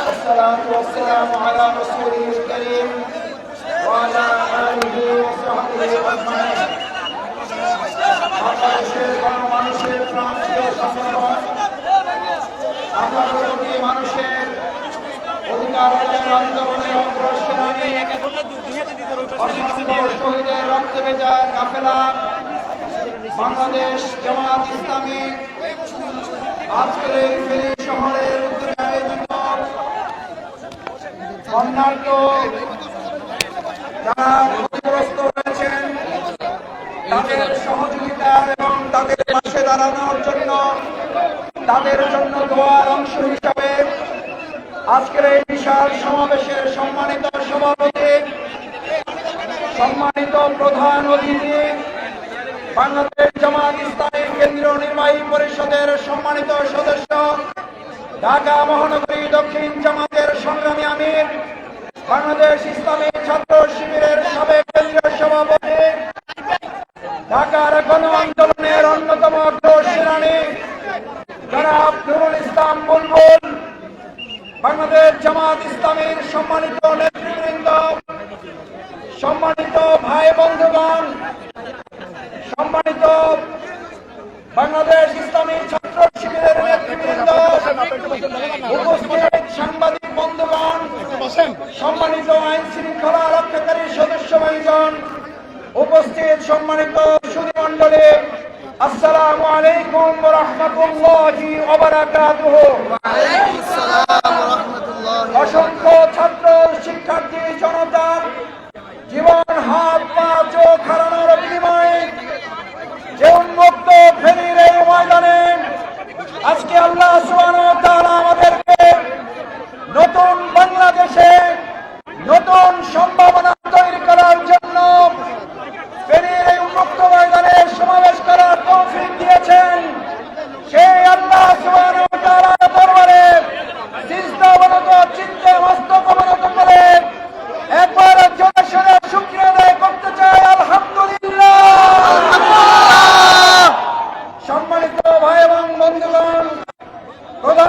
والصلاة والسلام على رسوله الكريم وعلى آله وصحبه أجمعين বাংলাদেশের গণমানুষের প্রান্তীয় শাসনগণ আঠারোটি মানুষের অধিকার আদায়ের আন্দোলনে অগ্রসরণী অসংখ্য শহীদের রক্তে ভেজা কাফেলা বাংলাদেশ জামাত ইসলামী আজকের ফেনী শহরের উদ্যোগে আয়োজিত বন্যার্থ যারা ক্ষতিগ্রস্ত হয়েছেন, তাদের সহযোগিতা এবং তাদের পাশে দাঁড়ানোর জন্য, তাদের জন্য দোয়ার অংশ হিসাবে আজকের এই বিশাল সমাবেশের সম্মানিত সভাপতি, সম্মানিত প্রধান অতিথি বাংলাদেশ জামাত ইসলামী কেন্দ্রীয় নির্বাহী পরিষদের সম্মানিত সদস্য, ঢাকা মহানগরী দক্ষিণ জামাতের সংগ্রামী আমির, বাংলাদেশ ইসলামী ছাত্র শিবিরের সাবেক কেন্দ্রীয় সভাপতি ঢাকার গণ আন্দোলনের অন্যতম অগ্রসেনানী জনাব নুরুল ইসলাম বুলবুল বাংলাদেশ জামাত ইসলামীর সম্মানিত নেতৃবৃন্দ সম্মানিত ভাই বন্ধুগণ সম্মানিত বাংলাদেশ ইসলামী ছাত্র শিবিরের নেতৃবৃন্দ উপস্থিত সাংবাদিক বন্ধুগণ সম্মানিত আইন শৃঙ্খলা রক্ষাকারী সদস্য ভাইজন উপস্থিত সম্মানিত সুধী মন্ডলী আসসালামু আলাইকুম রহমতুল্লাহি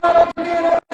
Para, menina!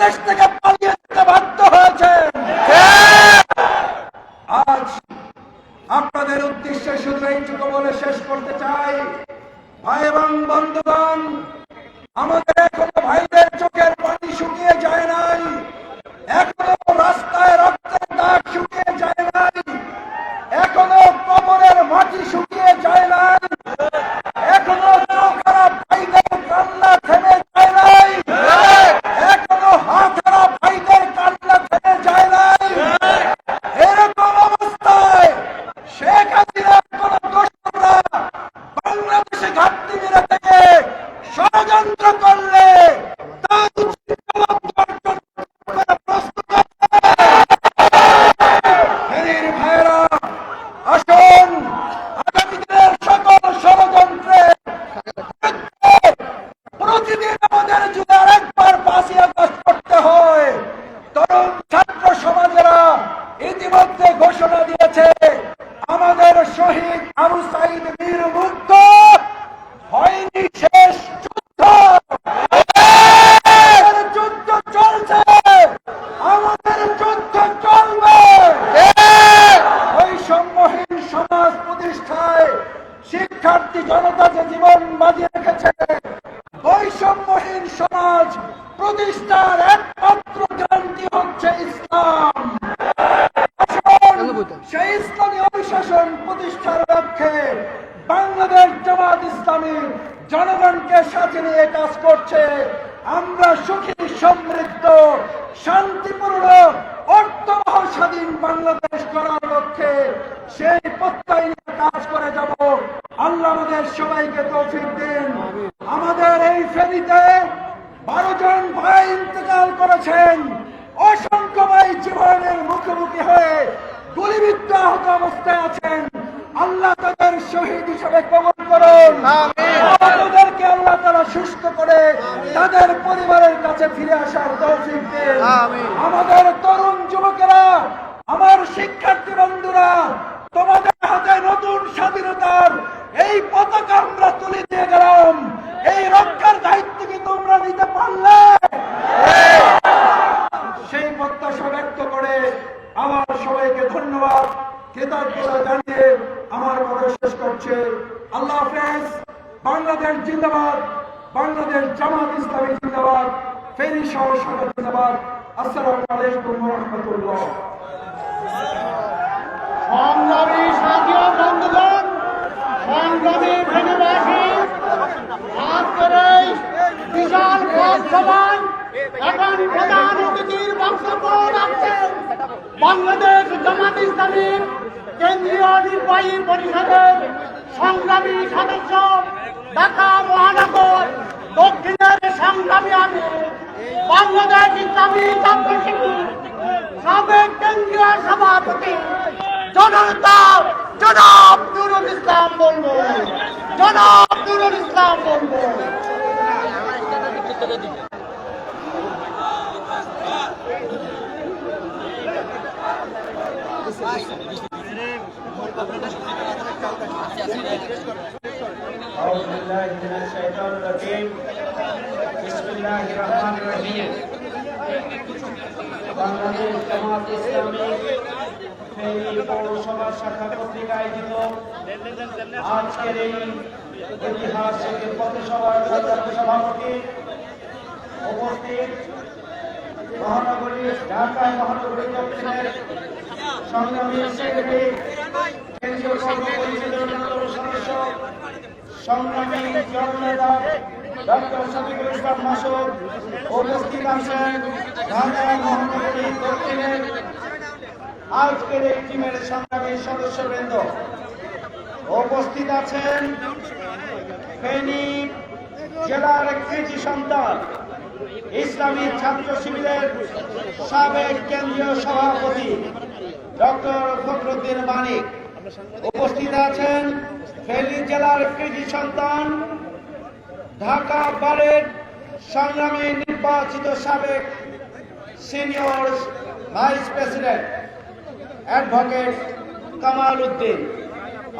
বাংলাদেশ থেকে বৈষম্যহীন সমাজ প্রতিষ্ঠার একমাত্র গ্যারান্টি হচ্ছে ইসলাম। সেই ইসলামী অনুশাসন প্রতিষ্ঠার লক্ষ্যে বাংলাদেশ জামাত ইসলামী জনগণকে সাথে নিয়ে কাজ করছে। আমরা সুখী সমৃদ্ধ শান্তিপূর্ণ অর্থবহ স্বাধীন বাংলাদেশ করার লক্ষ্যে সেই প্রত্যয় নিয়ে কাজ করে যাব আল্লাহ আমাদের সবাইকে তৌফিক দিন আমাদের এই ফেরিতে বারো জন ভাই ইন্তেকাল করেছেন অসংখ্য ভাই জীবনের মুখোমুখি হয়ে গুলিবিদ্ধ আহত অবস্থায় আছেন আল্লাহ তাদের শহীদ হিসেবে কবল করুন তাদেরকে আল্লাহ তারা সুস্থ করে তাদের পরিবারের কাছে ফিরে আসার তৌফিক দিন। আমাদের তরুণ যুবকেরা আমার শিক্ষার্থী বন্ধুরা তোমাদের হাতে নতুন স্বাধীনতার এই পতাকা আমরা তুলে দিয়ে গেলাম এই রক্ষার দায়িত্ব কি তোমরা নিতে পারলে সেই প্রত্যাশা ব্যক্ত করে আমার সবাইকে ধন্যবাদ কৃতজ্ঞতা জানিয়ে আমার কথা শেষ করছে আল্লাহ হাফেজ বাংলাদেশ জিন্দাবাদ বাংলাদেশ জামাত ইসলামী জিন্দাবাদ ফেরি সহ সরকার জিন্দাবাদ আসসালামু আলাইকুম রহমতুল্লাহ সংগ্রামী সাথীয় বন্ধুগণ সংগ্রামী ভেনুবাসী আজকের এই বিশাল পথ সভায় এখন প্রধান বক্তব্য রাখছেন বাংলাদেশ জামাত ইসলামীর কেন্দ্রীয় নির্বাহী পরিষদের সংগ্রামী সদস্য ঢাকা মহানগর দক্ষিণের সংগ্রামী আমি বাংলাদেশ ইসলামী ছাত্র শিবির, সাবেক কেন্দ্রীয় সভাপতি জনতা, জনাব নুরুল ইসলাম বলব, জনাব নুরুল ইসলাম বলব। أعوذ بالله من الشيطان الرجيم بسم الله الرحمن الرحيم বাংলাদেশ জামাত ইসলামী ফেনী পৌরসভা শাখা কর্তৃক আয়োজিত আজকের এই ঐতিহাসিক পথসভার সাধারণ সভাপতি উপস্থিত মহানগরী ঢাকায় মহানগরী দক্ষিণের সংগ্রামী সেক্রেটারি, কেন্দ্রীয় পরিষদের সদস্য, সংগ্রামী জননেতা, ডক্টর শফিকুল ইসলাম মাসুদ, উপস্থিত আছেন ঢাকা মহানগরী দক্ষিণের আজকের এই টিমের সংগ্রামী সদস্যবৃন্দ। উপস্থিত আছেন ফেনী জেলার কৃতি সন্তান ইসলামী ছাত্র শিবিরের সাবেক কেন্দ্রীয় সভাপতি ডক্টর ফখরুদ্দিন মানিক। উপস্থিত আছেন ফেনী জেলার কৃষি সন্তান, ঢাকা বারের সংগ্রামী নির্বাচিত সাবেক senior vice president advocate Kamal Uddin.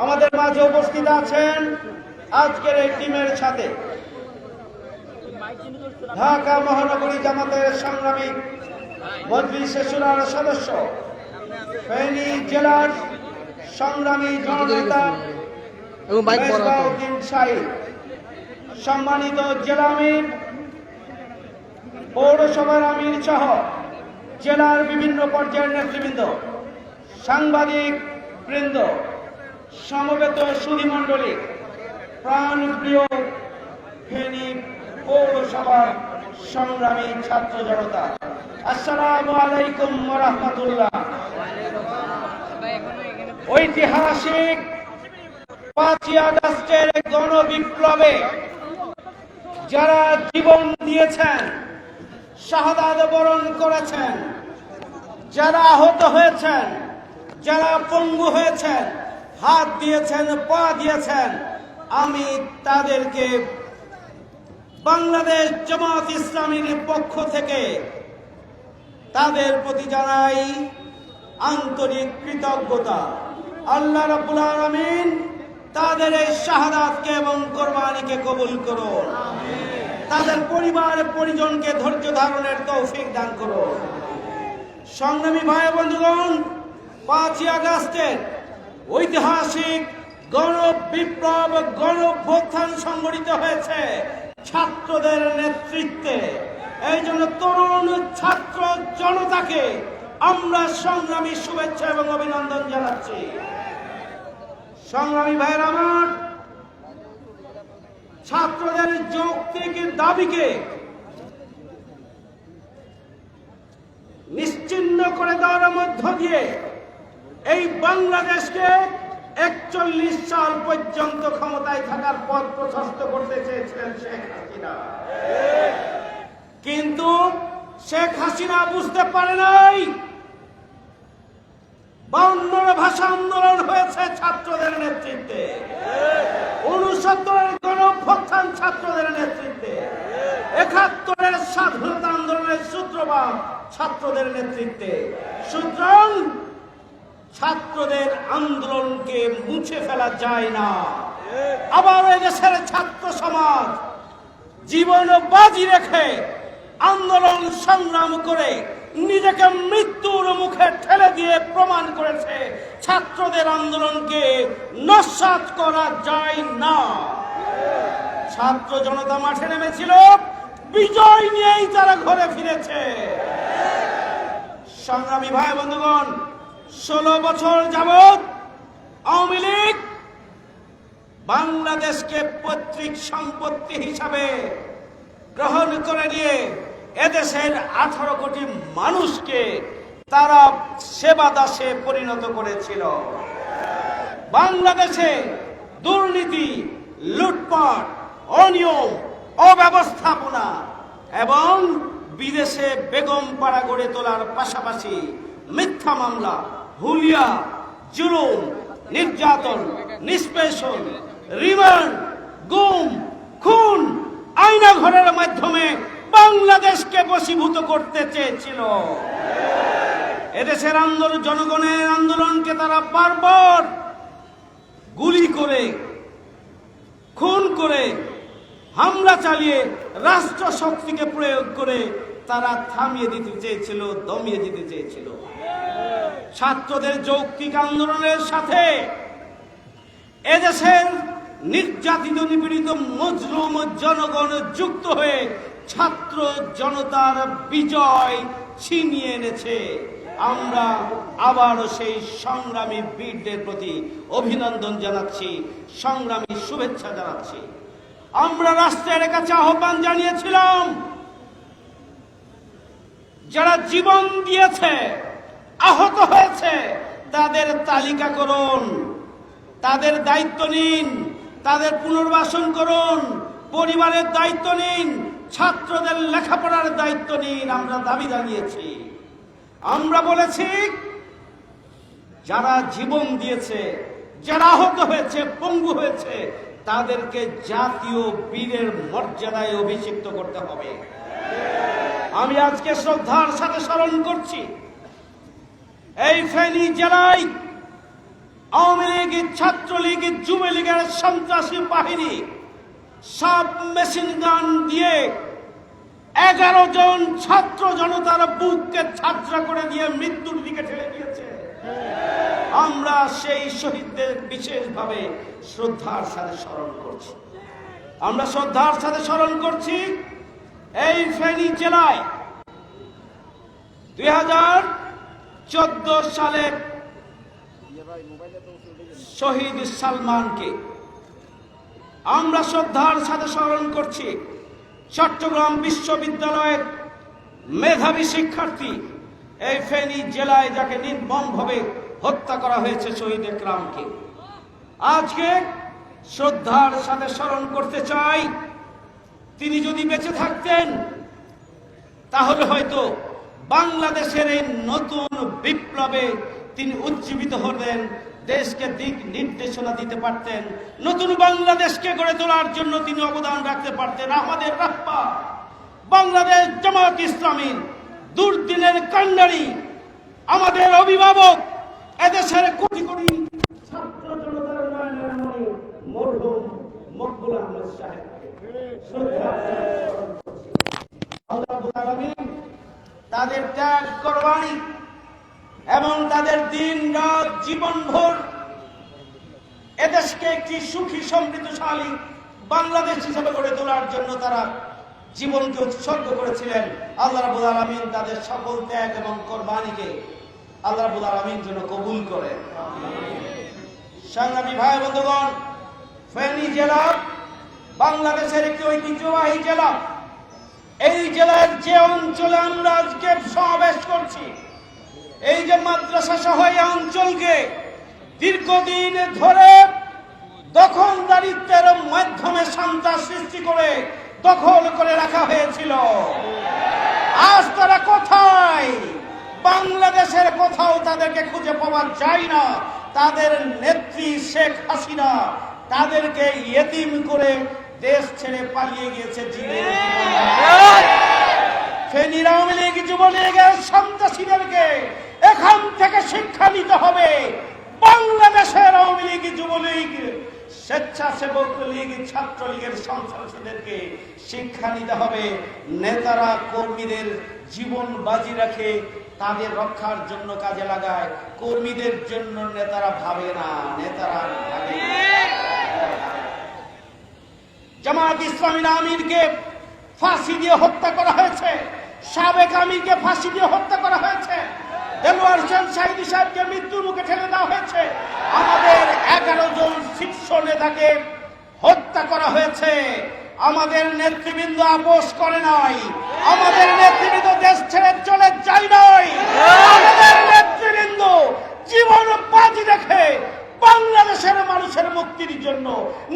আমাদের মাঝে উপস্থিত আছেন আজকের এই টিমের সাথে। ঢাকা মহানগরী জামাতের সংগ্রামী মজলিস সুরার সদস্য ফেনী জেলার সংগ্রামী জননেতা সম্মানিত জেলা আমির পৌরসভার আমির সহ জেলার বিভিন্ন পর্যায়ের নেতৃবৃন্দ সাংবাদিক বৃন্দ সমবেত সুধীমণ্ডলী প্রাণপ্রিয় ফেনী পৌরসভার সংগ্রামী ছাত্র জনতা। আসসালামু আলাইকুম রহমতুল্লাহ। ঐতিহাসিক পাঁচই আগস্টের গণবিপ্লবে যারা জীবন দিয়েছেন, শাহাদাত বরণ করেছেন, যারা আহত হয়েছেন, যারা পঙ্গু হয়েছেন, হাত দিয়েছেন, পা দিয়েছেন, আমি তাদেরকে বাংলাদেশ জামাত ইসলামীর পক্ষ থেকে তাদের প্রতি জানাই আন্তরিক কৃতজ্ঞতা। আল্লাহ রাব্বুল আলামিন তাদের এই শাহাদাতকে এবং কোরবানিকে কবুল করুন। তাদের পরিবার, পরিজনকে ধৈর্য ধারণের তৌফিক দান করুন। সংগ্রামী ভাই বন্ধুগণ, পাঁচই আগস্টের ঐতিহাসিক গণ বিপ্লব গণ সংগঠিত হয়েছে। ছাত্রদের নেতৃত্বে। এই জন্য তরুণ ছাত্র জনতাকে আমরা সংগ্রামী শুভেচ্ছা এবং অভিনন্দন জানাচ্ছি। সংগ্রামী ভাইয়ের আমার, ছাত্রদের যৌক্তিক দাবিকে নিশ্চিন্ন করে দেওয়ার মধ্য দিয়ে এই বাংলাদেশকে একচল্লিশ সাল পর্যন্ত ক্ষমতায় থাকার পথ প্রশস্ত করতে চেয়েছিলেন শেখ হাসিনা। কিন্তু শেখ হাসিনা বুঝতে পারে নাই। বাউন্নর ভাষা আন্দোলন হয়েছে ছাত্রদের নেতৃত্বে। উনসত্তরের গণভ্যুত্থান ছাত্রদের নেতৃত্বে। একাত্তরের স্বাধীনতা আন্দোলনের সূত্রপাত ছাত্রদের নেতৃত্বে। সুতরাং ছাত্রদের আন্দোলনকে মুছে ফেলা যায় না। আবার দেশের ছাত্র সমাজ জীবন বাজি রেখে আন্দোলন সংগ্রাম করে নিজেকে মৃত্যুর মুখে ঠেলে দিয়ে প্রমাণ করেছে, ছাত্রদের আন্দোলনকে নস্বাত করা যায় না। ছাত্র জনতা মাঠে নেমেছিল, বিজয় নিয়েই তারা ঘরে ফিরেছে। সংগ্রামী ভাই বন্ধুগণ ষোলো বছর যাবৎ আওয়ামী লীগ বাংলাদেশকে পৈতৃক সম্পত্তি হিসাবে গ্রহণ করে নিয়ে এদেশের আঠারো কোটি মানুষকে তারা সেবা দাসে পরিণত করেছিল। বাংলাদেশে দুর্নীতি, লুটপাট, অনিয়ম, অব্যবস্থাপনা এবং বিদেশে বেগম পাড়া গড়ে তোলার পাশাপাশি মিথ্যা মামলা হুলিয়া, জুলুম, নির্যাতন, নিষ্পেষণ, রিমান্ড, গুম, খুন আইনা ঘরের মাধ্যমে বাংলাদেশকে বশীভূত করতে চেয়েছিল। এদেশের আন্দোলন জনগণের আন্দোলনকে তারা বারবার গুলি করে, খুন করে, হামলা চালিয়ে রাষ্ট্র শক্তিকে প্রয়োগ করে তারা থামিয়ে দিতে চেয়েছিল, দমিয়ে দিতে চেয়েছিল। ছাত্রদের যৌক্তিক আন্দোলনের সাথে এদেশের নির্যাতিত, নিপীড়িত মজলুম জনগণ যুক্ত হয়ে ছাত্র জনতার বিজয় ছিনিয়ে এনেছে। আমরা আবারও সেই সংগ্রামী বীরদের প্রতি অভিনন্দন জানাচ্ছি, সংগ্রামী শুভেচ্ছা জানাচ্ছি। আমরা রাষ্ট্রের কাছে আহ্বান জানিয়েছিলাম যারা জীবন দিয়েছে, আহত হয়েছে, তাদের তালিকা করুন। তাদের দায়িত্ব নিন, তাদের পুনর্বাসন করুন, পরিবারের দায়িত্ব নিন, ছাত্রদের লেখাপড়ার দায়িত্ব নিন, আমরা দাবি জানিয়েছি। আমরা বলেছি, যারা জীবন দিয়েছে, যারা আহত হয়েছে, পঙ্গু হয়েছে, তাদেরকে জাতীয় বীরের মর্যাদায় অভিষিক্ত করতে হবে। আমি আজকে শ্রদ্ধার সাথে স্মরণ করছি। এই ফেনী জেলায় আওয়ামী লীগ, ছাত্রলীগ, যুবলীগের সন্ত্রাসী বাহিনী সব মেশিন গান দিয়ে এগারো জন ছাত্র জনতার বুককে ছাত্রা করে দিয়ে মৃত্যুর দিকে ঠেলে দিয়েছে। আমরা সেই শহীদদের বিশেষভাবে শ্রদ্ধার সাথে স্মরণ করছি। আমরা শ্রদ্ধার সাথে স্মরণ করছি এই ফেনী জেলায় দুই হাজার চোদ্দ সালের শহীদ সালমানকে আমরা শ্রদ্ধার সাথে স্মরণ করছি। চট্টগ্রাম বিশ্ববিদ্যালয়ের মেধাবী শিক্ষার্থী এই ফেনী জেলায় যাকে নির্মমভাবে হত্যা করা হয়েছে শহীদ একরামকে। আজকে শ্রদ্ধার সাথে স্মরণ করতে চাই তিনি যদি বেঁচে থাকতেন, তাহলে হয়তো বাংলাদেশের এই নতুন বিপ্লবে তিনি উজ্জীবিত হতেন দেশকে দিক নির্দেশনা দিতে পারতেন, নতুন বাংলাদেশকে গড়ে তোলার জন্য তিনি অবদান রাখতে পারতেন আমাদের রাপ্পা বাংলাদেশ জামাত ইসলামীর দুর্দিনের কান্ডারি, আমাদের অভিভাবক, এদেশের কোটি কোটি ছাত্র জনতার উন্নয়নের মরহুম মকবুল আহমেদ সাহেবকে তাদের ত্যাগ কোরবানি এবং তাদের দিন রাত জীবন ভোর এদেশকে একটি সুখী, সমৃদ্ধশালী বাংলাদেশ হিসেবে গড়ে তোলার জন্য তারা জীবনকে উৎসর্গ করেছিলেন। আল্লাহ রাবুল আলমিন তাদের সকল ত্যাগ এবং কোরবানিকে আল্লাহ রাবুল আলমিন জন্য কবুল করে সংগ্রামী ভাই বন্ধুগণ ফেনী জেলা বাংলাদেশের একটি ঐতিহ্যবাহী জেলা। এই জেলার যে অঞ্চলে আমরা আজকে সমাবেশ করছি, এই যে মাদ্রাসা সহ এই অঞ্চলকে দীর্ঘদিন ধরে দখলদারিত্বের মাধ্যমে সন্ত্রাস সৃষ্টি করে দখল করে রাখা হয়েছিল। আজ তারা কোথায়? বাংলাদেশের কোথাও তাদেরকে খুঁজে পাওয়া যায় না। তাদের নেত্রী শেখ হাসিনা তাদেরকে ইয়েতিম করে দেশ ছেড়ে পালিয়ে গিয়েছে ফেনীর আওয়ামী লীগ যুবলীগের সন্ত্রাসীদেরকে এখান থেকে শিক্ষা নিতে হবে। বাংলাদেশের আওয়ামী লীগ যুবলীগ স্বেচ্ছাসেবক লীগ ছাত্রলীগের সন্ত্রাসীদেরকে শিক্ষা নিতে হবে। নেতারা কর্মীদের জীবন বাজি রাখে তাদের রক্ষার জন্য কাজে লাগায়। কর্মীদের জন্য নেতারা ভাবে না নেতারা ভাবে। জামাত ইসলামী আমিরকে ফাঁসি দিয়ে হত্যা করা হয়েছে। সাবেক আমিরকে ফাঁসি দিয়ে হত্যা করা হয়েছে। ঠেলে হয়েছে। আমাদের এগারো জন শীর্ষ হত্যা করা হয়েছে। আমাদের নেতৃবৃন্দ করে আমাদের নেতৃবৃন্দ দেশ ছেড়ে চলে আমাদের নেতৃবৃন্দ জীবন বাজি রেখে মানুষের মুক্তির জন্য,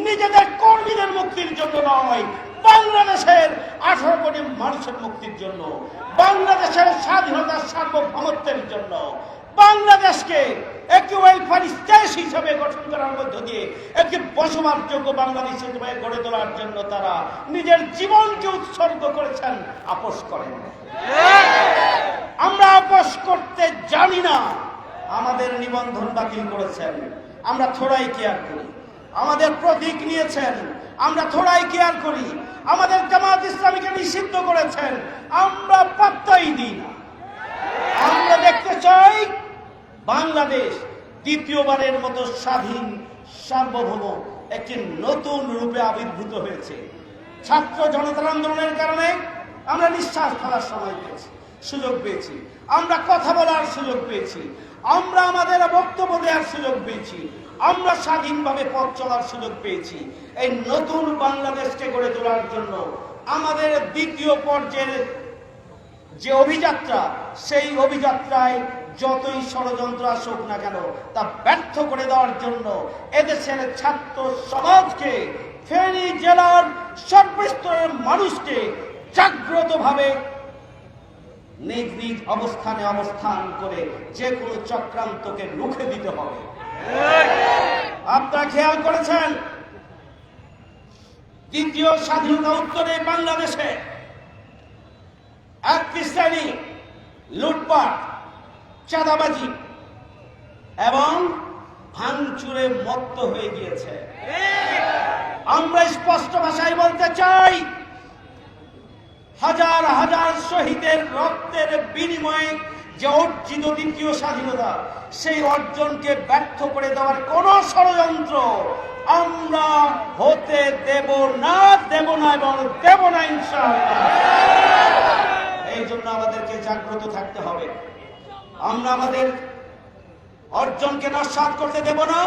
নিজেদের কর্মীদের মুক্তির জন্য নয়, বাংলাদেশের আঠারো কোটি মানুষের মুক্তির জন্য, বাংলাদেশের স্বাধীনতার সার্বভৌমত্বের জন্য, বাংলাদেশকে একটি ওয়েলফেয়ার স্টেট হিসাবে গঠন করার মধ্য দিয়ে একটি বসবাসযোগ্য বাংলাদেশ হিসেবে গড়ে তোলার জন্য তারা নিজের জীবনকে উৎসর্গ করেছেন, আপোষ করেন। আমরা আপোষ করতে জানি না, আমাদের নিবন্ধন বাতিল করেছেন। আমরা থোড়াই কেয়ার করি। আমাদের প্রতীক নিয়েছেন, আমরা থোড়াই কেয়ার করি। আমাদের জামাত ইসলামীকে নিষিদ্ধ করেছেন, আমরা পাত্তাই দিই না। আমরা দেখতে চাই বাংলাদেশ দ্বিতীয়বারের মতো স্বাধীন, সার্বভৌম, একটি নতুন রূপে আবির্ভূত হয়েছে। ছাত্র জনতার আন্দোলনের কারণে আমরা নিঃশ্বাস ফেলার সময় পেয়েছি, সুযোগ পেয়েছি। আমরা কথা বলার সুযোগ পেয়েছি। আমরা আমাদের বক্তব্য দেওয়ার সুযোগ পেয়েছি। আমরা স্বাধীনভাবে পথ চলার সুযোগ পেয়েছি। এই নতুন বাংলাদেশকে গড়ে তোলার জন্য আমাদের দ্বিতীয় পর্যায়ের যে অভিযাত্রা, সেই অভিযাত্রায় যতই ষড়যন্ত্র আসুক না কেন, তা ব্যর্থ করে দেওয়ার জন্য এদেশের ছাত্র সমাজকে, ফেনী জেলার সর্বস্তরের মানুষকে জাগ্রতভাবে নিজ নিজ অবস্থানে অবস্থান করে যে কোনো চক্রান্তকে রুখে দিতে হবে। আপনারা খেয়াল করেছেন? দ্বিতীয় স্বাধীনতা উত্তরে বাংলাদেশে একটি শ্রেণি লুটপাট, চাঁদাবাজি এবং ভাঙচুরে মত্ত হয়ে গিয়েছে। আমরা স্পষ্ট ভাষায় বলতে চাই হাজার হাজার শহীদের রক্তের বিনিময়ে যে অর্জিত দ্বিতীয় স্বাধীনতা, সেই অর্জনকে ব্যর্থ করে দেওয়ার কোন ষড়যন্ত্র আমরা হতে দেব না দেব না এবং দেব না ইনশাআল্লাহ। এই জন্য আমাদেরকে জাগ্রত থাকতে হবে। আমরা আমাদের অর্জনকে নস্বাত করতে দেব না,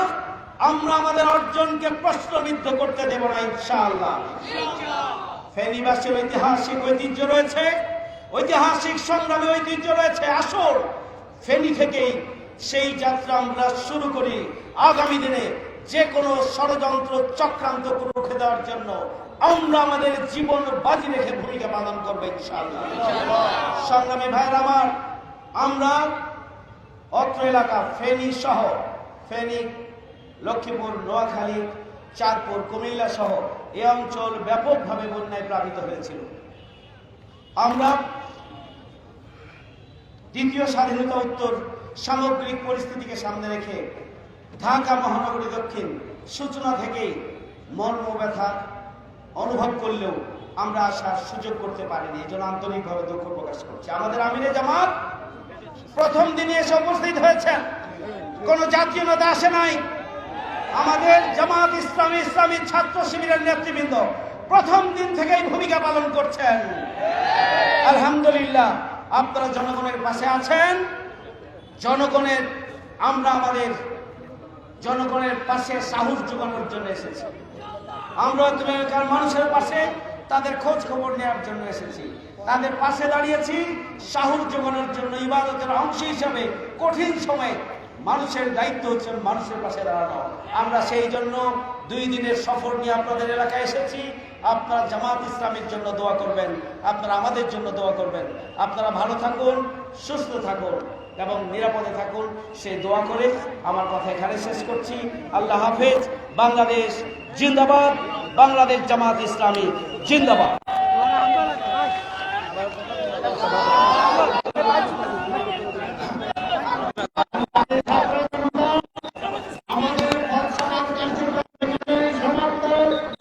আমরা আমাদের অর্জনকে প্রশ্নবিদ্ধ করতে দেব না ইনশাআল্লাহ। ফেনীবাসীর ঐতিহাসিক ঐতিহ্য রয়েছে। ঐতিহাসিক সংগ্রামী ঐতিহ্য রয়েছে। আসল ফেনী থেকেই সেই যাত্রা আমরা শুরু করি আগামী দিনে যে কোনো ষড়যন্ত্র চক্রান্ত রুখে দেওয়ার জন্য। আমরা আমাদের জীবন বাজি রেখে ভূমিকা পালন করব সংগ্রামী ভাইয়ের আমার, আমরা অত্র এলাকা ফেনী সহ ফেনী, লক্ষ্মীপুর, নোয়াখালী, চাঁদপুর, কুমিল্লা সহ এ অঞ্চল ব্যাপকভাবে বন্যায় প্লাবিত হয়েছিল। আমরা দ্বিতীয় স্বাধীনতা উত্তর সামগ্রিক পরিস্থিতিকে সামনে রেখে ঢাকা মহানগরী দক্ষিণ সূচনা থেকেই মর্ম ব্যথা অনুভব করলেও আমরা আসার সুযোগ করতে পারিনি। এই জন্য আন্তরিকভাবে দুঃখ প্রকাশ করছি। আমাদের আমিরে জামাত প্রথম দিনে এসে উপস্থিত হয়েছেন। কোন জাতীয় নেতা আসে নাই। আমাদের জামাত ইসলামী ইসলামী ছাত্র শিবিরের নেতৃবৃন্দ প্রথম দিন থেকেই ভূমিকা পালন করছেন। আলহামদুলিল্লাহ, আপনারা জনগণের পাশে আছেন। জনগণের, আমরা আমাদের জনগণের পাশে সাহস যোগানোর জন্য এসেছি। আমরা এলাকার মানুষের পাশে তাদের খোঁজ খবর নেওয়ার জন্য এসেছি। তাদের পাশে দাঁড়িয়েছি, সাহস যোগানোর জন্য ইবাদতের অংশ হিসাবে কঠিন সময়ে মানুষের দায়িত্ব হচ্ছে মানুষের পাশে দাঁড়ানো। আমরা সেই জন্য দুই দিনের সফর নিয়ে আপনাদের এলাকায় এসেছি। আপনারা জামাত ইসলামের জন্য দোয়া করবেন, আপনারা আমাদের জন্য দোয়া করবেন। আপনারা ভালো থাকুন, সুস্থ থাকুন এবং নিরাপদে থাকুন। সে দোয়া করে আমার কথা এখানে শেষ করছি। আল্লাহ হাফেজ। বাংলাদেশ জিন্দাবাদ। বাংলাদেশ জামাত ইসলামী জিন্দাবাদ।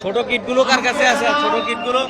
ছোট কিটগুলো কার কাছে আছে? ছোট কিটগুলো?